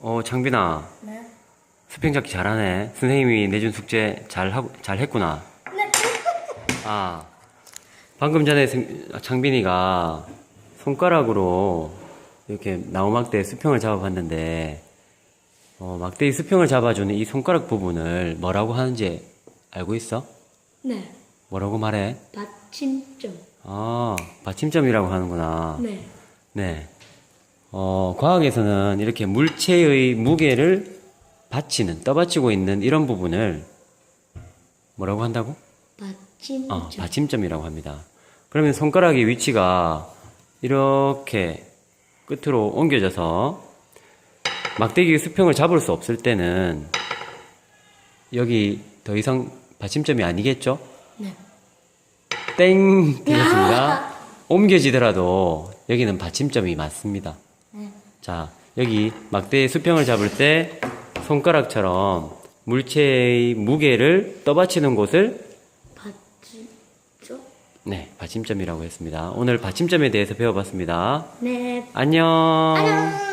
어, 장빈아. 네. 수평 잡기 잘하네. 선생님이 내준 숙제 잘 하고, 잘 했구나. 네. 아. 방금 전에 생- 장빈이가 손가락으로 이렇게 나무막대 수평을 잡아봤는데, 어, 막대의 수평을 잡아주는 이 손가락 부분을 뭐라고 하는지 알고 있어? 네. 뭐라고 말해? 받침점. 아, 받침점이라고 하는구나. 네. 네. 어, 과학에서는 이렇게 물체의 무게를 받치는, 떠받치고 있는 이런 부분을 뭐라고 한다고? 받침점. 어, 받침점이라고 합니다. 그러면 손가락의 위치가 이렇게 끝으로 옮겨져서 막대기 수평을 잡을 수 없을 때는 여기 더 이상 받침점이 아니겠죠? 네. 땡! 되겠습니다. 옮겨지더라도 여기는 받침점이 맞습니다. 네. 자, 여기 막대의 수평을 잡을 때 손가락처럼 물체의 무게를 떠받치는 곳을 받침점. 네, 받침점이라고 했습니다. 오늘 받침점에 대해서 배워봤습니다. 네. 안녕. 안녕.